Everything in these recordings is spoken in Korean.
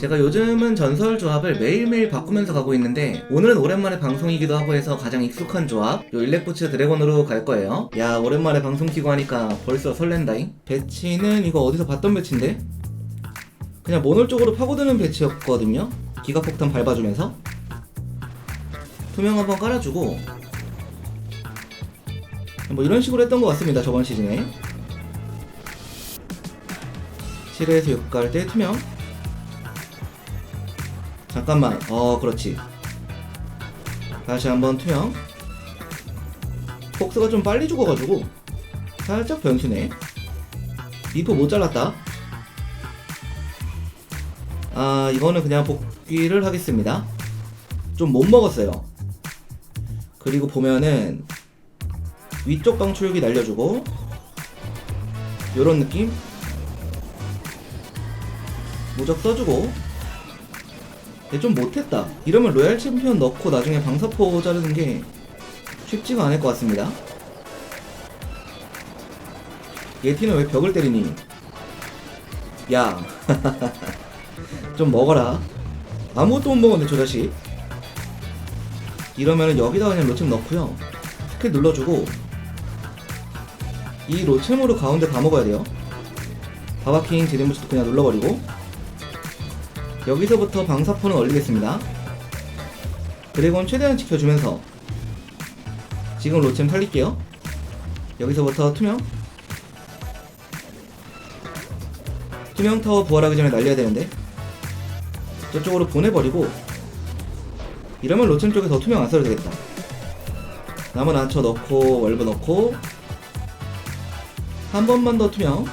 제가 요즘은 전설 조합을 매일매일 바꾸면서 가고 있는데 오늘은 오랜만에 방송이기도 하고 해서 가장 익숙한 조합 요 일렉부츠 드래곤으로 갈 거예요. 야 오랜만에 방송 키고 하니까 벌써 설렌다잉? 배치는 이거 어디서 봤던 배치인데? 그냥 모놀 쪽으로 파고드는 배치였거든요. 기가폭탄 밟아주면서. 투명 한번 깔아주고. 뭐 이런 식으로 했던 것 같습니다 저번 시즌에. 7에서 6 갈때 투명 잠깐만 어 그렇지. 다시 한번 투명 폭스가 좀 빨리 죽어가지고 살짝 변수네 미포 못 잘랐다. 아 이거는 그냥 복귀를 하겠습니다. 좀 못 먹었어요. 그리고 보면은 위쪽 방출기 날려주고 요런 느낌? 무적 써주고. 얘 좀 못했다. 이러면 로얄 챔피언 넣고 나중에 방사포 자르는 게 쉽지가 않을 것 같습니다. 예티는 왜 벽을 때리니? 야. 좀 먹어라. 아무것도 못 먹었네 저 자식. 이러면은 여기다 그냥 로챔 넣고요. 스킬 눌러주고 이 로챔으로 가운데 다 먹어야 돼요. 바바킹 제네무스도 그냥 눌러버리고 여기서부터 방사포는 올리겠습니다. 드래곤 최대한 지켜주면서 지금 로챔 살릴게요. 여기서부터 투명. 투명 타워 부활하기 전에 날려야 되는데 저쪽으로 보내버리고 이러면 로챔 쪽에 더 투명 안 써도 되겠다. 남은 안쳐 넣고 월브 넣고 한 번만 더 투명.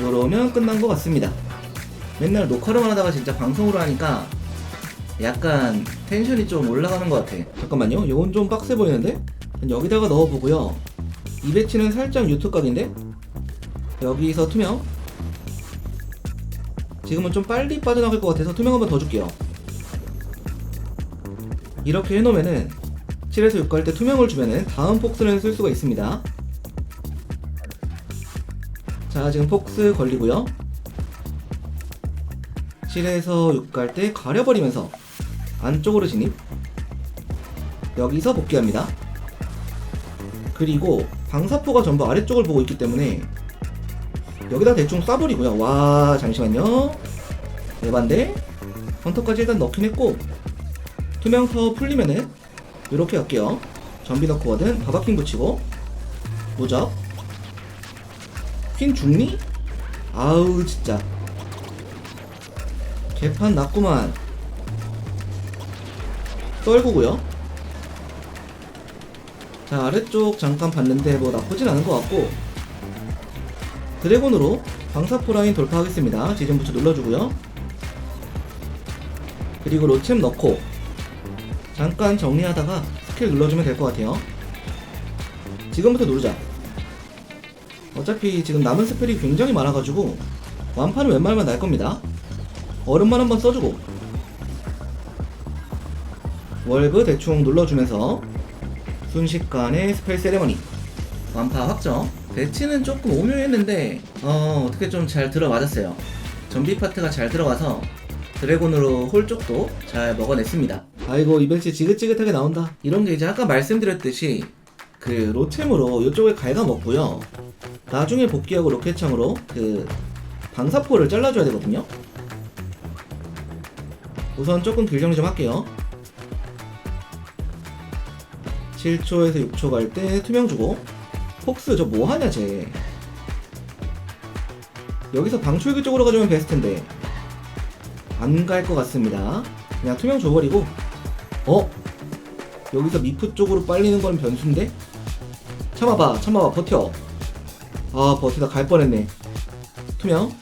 요러면 끝난 것 같습니다 맨날 녹화로만 하다가 진짜 방송으로 하니까 약간 텐션이 좀 올라가는 것 같아. 잠깐만요. 요건 좀 빡세 보이는데? 여기다가 넣어보고요. 이 배치는 살짝 유튜브 각인데? 여기서 투명? 지금은 좀 빨리 빠져나갈 것 같아서 투명 한번 더 줄게요. 이렇게 해놓으면은 7에서 6갈 때 투명을 주면은 다음 폭스는 쓸 수가 있습니다. 자 지금 폭스 걸리고요 7에서 6 갈 때 가려버리면서 안쪽으로 진입. 여기서 복귀합니다. 그리고 방사포가 전부 아래쪽을 보고 있기 때문에 여기다 대충 쏴버리고요. 와 잠시만요. 에반데 헌터까지 일단 넣긴 했고 투명 타워 풀리면은 이렇게 갈게요. 전비 넣고 거든 바바킹 붙이고. 무적. 퀸 죽니? 아우 진짜 개판 났구만. 떨구고요. 자 아래쪽 잠깐 봤는데 뭐 나쁘진 않은 것 같고. 드래곤으로 방사포 라인 돌파하겠습니다. 지진 부츠 눌러주고요. 그리고 로챔 넣고 잠깐 정리하다가 스킬 눌러주면 될 것 같아요. 지금부터 누르자. 어차피 지금 남은 스펠이 굉장히 많아가지고 완판은 웬만하면 날 겁니다 얼음만 한번 써주고. 월브 대충 눌러주면서 순식간에 스펠 세레머니. 완파 확정. 배치는 조금 오묘했는데 어 어떻게 좀 잘 들어맞았어요. 전비 파트가 잘 들어가서 드래곤으로 홀 쪽도 잘 먹어냈습니다. 아이고 이 배치 지긋지긋하게 나온다. 이런 게 이제 아까 말씀드렸듯이 그 로템으로 이쪽에 갉아먹고요. 나중에 복귀하고 로켓창으로 그 방사포를 잘라줘야 되거든요 우선 조금 길 정리 좀 할게요. 7초에서 6초 갈 때 투명 주고. 폭스 저 뭐하냐 쟤. 여기서 방출기 쪽으로 가주면 베스트인데. 안 갈 것 같습니다. 그냥 투명 줘버리고. 어? 여기서 미프 쪽으로 빨리는 건 변수인데? 참아봐 참아봐 버텨. 아 버티다 갈 뻔했네. 투명.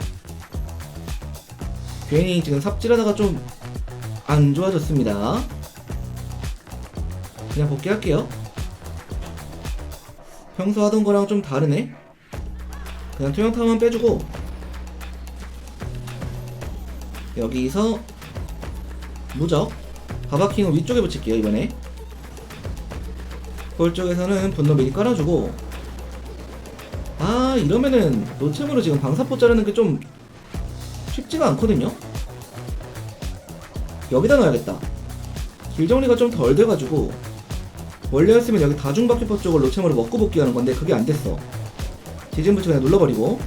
괜히 지금 삽질하다가 좀 안 좋아졌습니다. 그냥 복귀할게요. 평소 하던 거랑 좀 다르네. 그냥 투명타만 빼주고. 여기서 무적. 바바킹은 위쪽에 붙일게요 이번에. 볼 쪽에서는 분노 미리 깔아주고. 아 이러면은 노챔으로 지금 방사포 자르는 게 좀 쉽지 쉽지가 않거든요. 여기다 넣어야겠다. 길 정리가 좀 덜 돼가지고 원래였으면 여기 다중바퀴퍼 쪽을 로챔으로 먹고 복귀하는 건데 그게 안 됐어. 지진부터 그냥 눌러버리고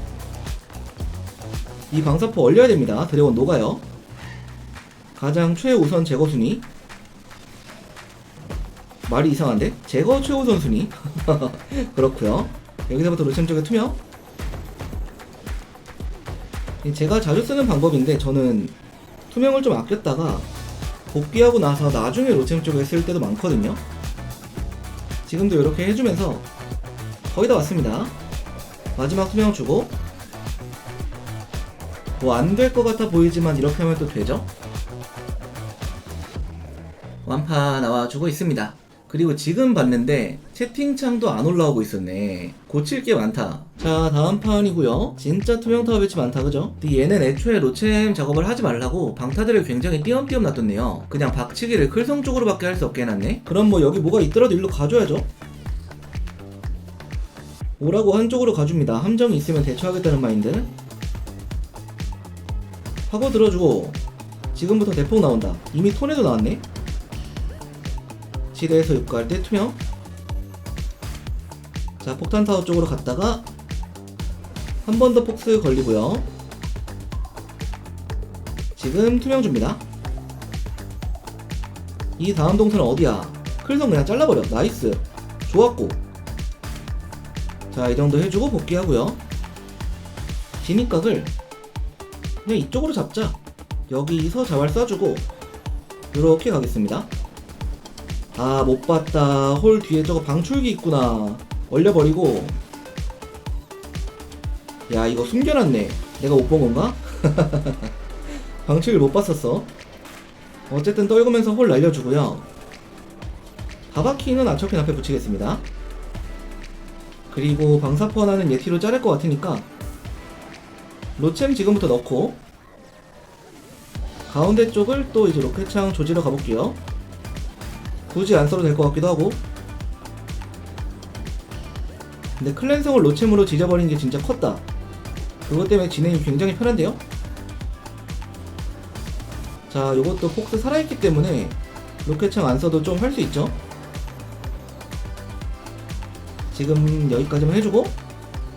이 방사포 얼려야 됩니다. 드래곤 녹아요. 가장 최우선 제거 순위. 말이 이상한데? 제거 최우선 순위. 그렇고요. 여기서부터 로챔 쪽에 투명. 이 제가 자주 쓰는 방법인데 저는 투명을 좀 아꼈다가 복귀하고 나서 나중에 로챔 쪽에 쓸 때도 많거든요. 지금도 이렇게 해주면서 거의 다 왔습니다. 마지막 투명 주고 뭐 안 될 것 같아 보이지만 이렇게 하면 또 되죠? 완파 나와주고 있습니다. 그리고 지금 봤는데 채팅창도 안 올라오고 있었네. 고칠 게 많다. 자 다음 판이고요. 진짜 투명 타워 배치 많다 그죠? 근데 얘는 애초에 로챔 작업을 하지 말라고 방타들을 굉장히 띄엄띄엄 놔뒀네요. 그냥 박치기를 클성 쪽으로 밖에 할 수 없게 해놨네. 그럼 뭐 여기 뭐가 있더라도 일로 가줘야죠. 오라고 한쪽으로 가줍니다. 함정이 있으면 대처하겠다는 마인드. 파고 들어주고 지금부터 대폭 나온다. 이미 톤에도 나왔네. 지대에서 육갈 때 투명. 자 폭탄 타워 쪽으로 갔다가 한 번 더 폭스 걸리고요. 지금 투명 줍니다. 이 다음 동선은 어디야? 클성 그냥 잘라버려. 나이스. 좋았고. 자, 이 정도 해주고 복귀하고요. 진입각을 그냥 이쪽으로 잡자. 여기서 자발 쏴주고 이렇게 가겠습니다. 아, 못 봤다. 홀 뒤에 저거 방출기 있구나. 얼려버리고. 야, 이거 숨겨놨네. 내가 못 본 건가? 방출기를 못 봤었어. 어쨌든 떨구면서 홀 날려주고요. 바바키는 아처킨 앞에 붙이겠습니다. 그리고 방사포 하나는 예티로 자를 것 같으니까 로챔 지금부터 넣고 가운데 쪽을 또 이제 로켓창 조지러 가볼게요. 굳이 안 써도 될 것 같기도 하고 근데 클랜성을 로챔으로 지져버린 게 진짜 컸다. 그것 때문에 진행이 굉장히 편한데요? 자, 요것도 폭스 살아있기 때문에 로켓창 안 써도 좀 할 수 있죠? 지금 여기까지만 해주고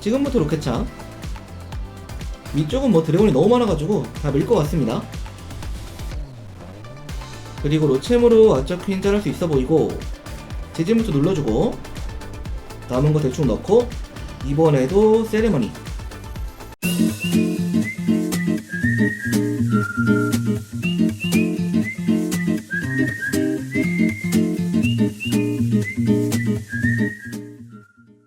지금부터 로켓창 위쪽은 뭐 드래곤이 너무 많아가지고 다 밀 것 같습니다 그리고 로챔으로 아처퀸 자를 수 있어 보이고 지진부터 눌러주고 남은 거 대충 넣고 이번에도 세레머니